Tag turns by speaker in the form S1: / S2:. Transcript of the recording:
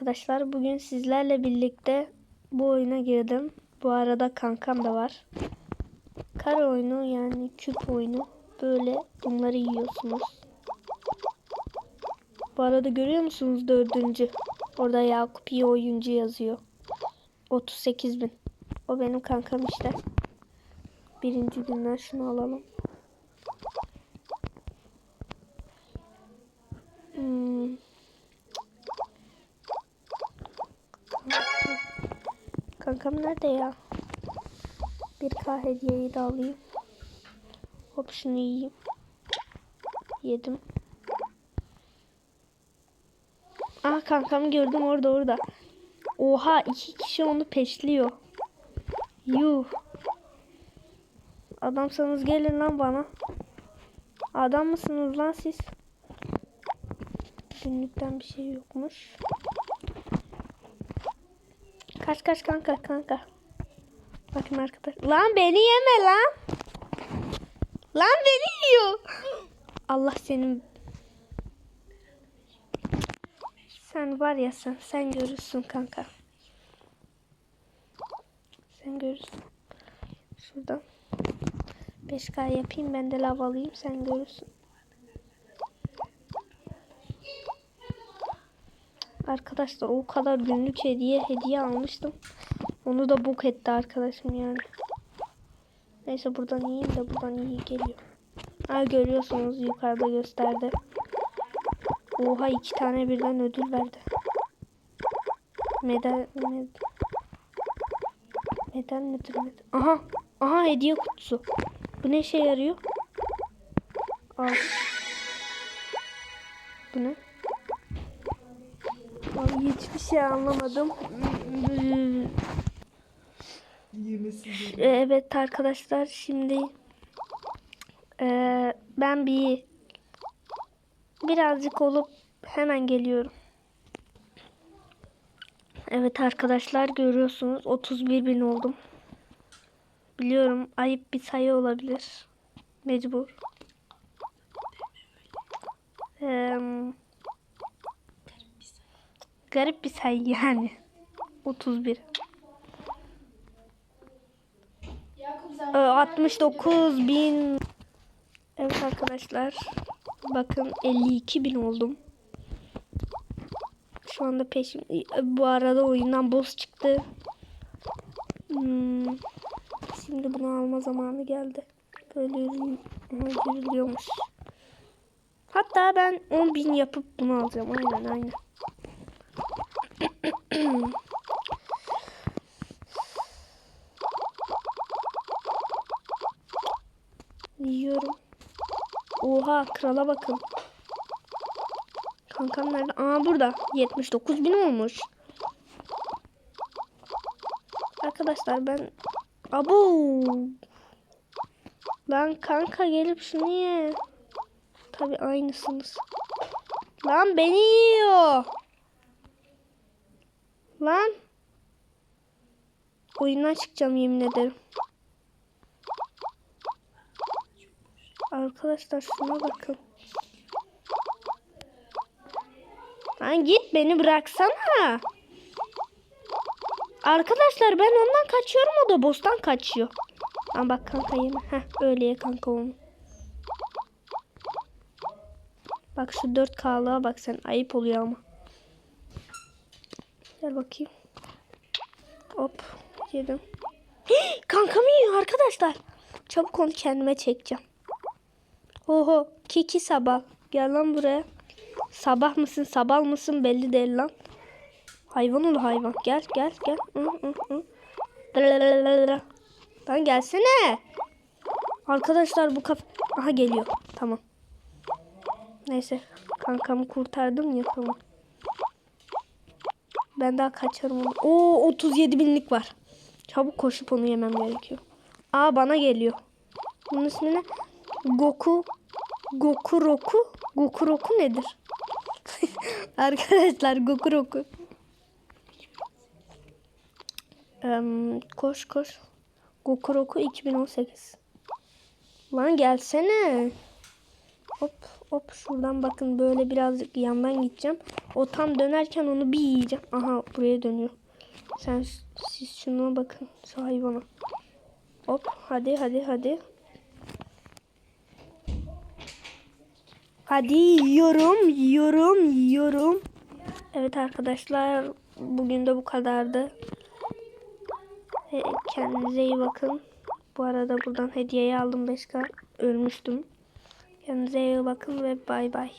S1: Arkadaşlar bugün sizlerle birlikte bu oyuna girdim. Bu arada kankam da var. Kar oyunu yani küp oyunu. Böyle bunları yiyorsunuz. Bu arada görüyor musunuz dördüncü? Orada Yakup iyi oyuncu yazıyor. 38 bin. O benim kankam işte. Birinci günden şunu alalım. Kankam nerede ya? Bir K hediyeyi de alayım. Hop şunu yiyeyim. Yedim. Aa kankamı gördüm orada orada. Oha iki kişi onu peşliyor. Yuh. Adamsanız gelin lan bana. Adam mısınız lan siz? Günlükten bir şey yokmuş. Kaç kaç kanka kanka. Bakın arkadaş. Lan beni yeme lan. Lan beni yiyor. Allah senin. Sen var ya sen sen görürsün kanka. Sen görürsün. Şuradan 5K yapayım ben de lav alayım sen görürsün. Arkadaşlar o kadar günlük hediye hediye almıştım. Onu da bok etti arkadaşım yani. Neyse buradan yiyeyim de buradan iyi geliyor. Ha görüyorsunuz yukarıda gösterdi. Oha iki tane birden ödül verdi. Medal, med, medal medal? Aha, aha hediye kutusu. Bu ne işe yarıyor? Al. Bu ne? Abi hiçbir şey anlamadım. Evet arkadaşlar şimdi eee, ben bir birazcık olup hemen geliyorum. Evet arkadaşlar görüyorsunuz 31 bin oldum. Biliyorum ayıp bir sayı olabilir. Mecbur. Eee garip bir sayı yani. 31. Ee, 69 bin. Evet arkadaşlar. Bakın 52 bin oldum. Şu anda peşim. Bu arada oyundan boss çıktı. Hmm. Şimdi bunu alma zamanı geldi. Böyle yürülüyormuş. Hatta ben 10 bin yapıp bunu alacağım. Aynen aynen. Yiyorum. Oha krala bakın. Kankam nerede? Aa burada. 79 bin olmuş. Arkadaşlar ben... Abu. Lan kanka gelip şunu ye. Tabi aynısınız. Lan beni yiyor. Lan. Oyundan çıkacağım yemin ederim. Arkadaşlar şuna bakın. Lan git beni bıraksana. Arkadaşlar ben ondan kaçıyorum o da boss'tan kaçıyor. Lan bak kanka yeme. Heh öyle kanka onu. Bak şu 4K'lığa bak sen ayıp oluyor ama. Gel bakayım. Hop yedim. Kankamı yiyor arkadaşlar. Çabuk onu kendime çekeceğim. Oho Kiki sabah. Gel lan buraya. Sabah mısın sabah mısın belli değil lan. Hayvan ol hayvan. Gel gel gel. Hı, hı, hı. Dırırırırırı. Lan gelsene. Arkadaşlar bu kaf... Aha geliyor. Tamam. Neyse. Kankamı kurtardım ya tamam. Ben daha kaçarım. Oo 37 binlik var. Çabuk koşup onu yemem gerekiyor. Aa bana geliyor. Bunun ismi ne? Goku. Goku Roku. Goku Roku nedir? Arkadaşlar Goku Roku. Em, koş koş. Goku Roku 2018. Lan gelsene. Hop Hop şuradan bakın böyle birazcık yandan gideceğim. O tam dönerken onu bir yiyeceğim. Aha buraya dönüyor. Sen siz şuna bakın hayvana. Hop hadi hadi hadi. Hadi yiyorum yiyorum yiyorum. Evet arkadaşlar bugün de bu kadardı. Kendinize iyi bakın. Bu arada buradan hediyeyi aldım 5K. Ölmüştüm. Kendinize iyi bakın ve bay bay.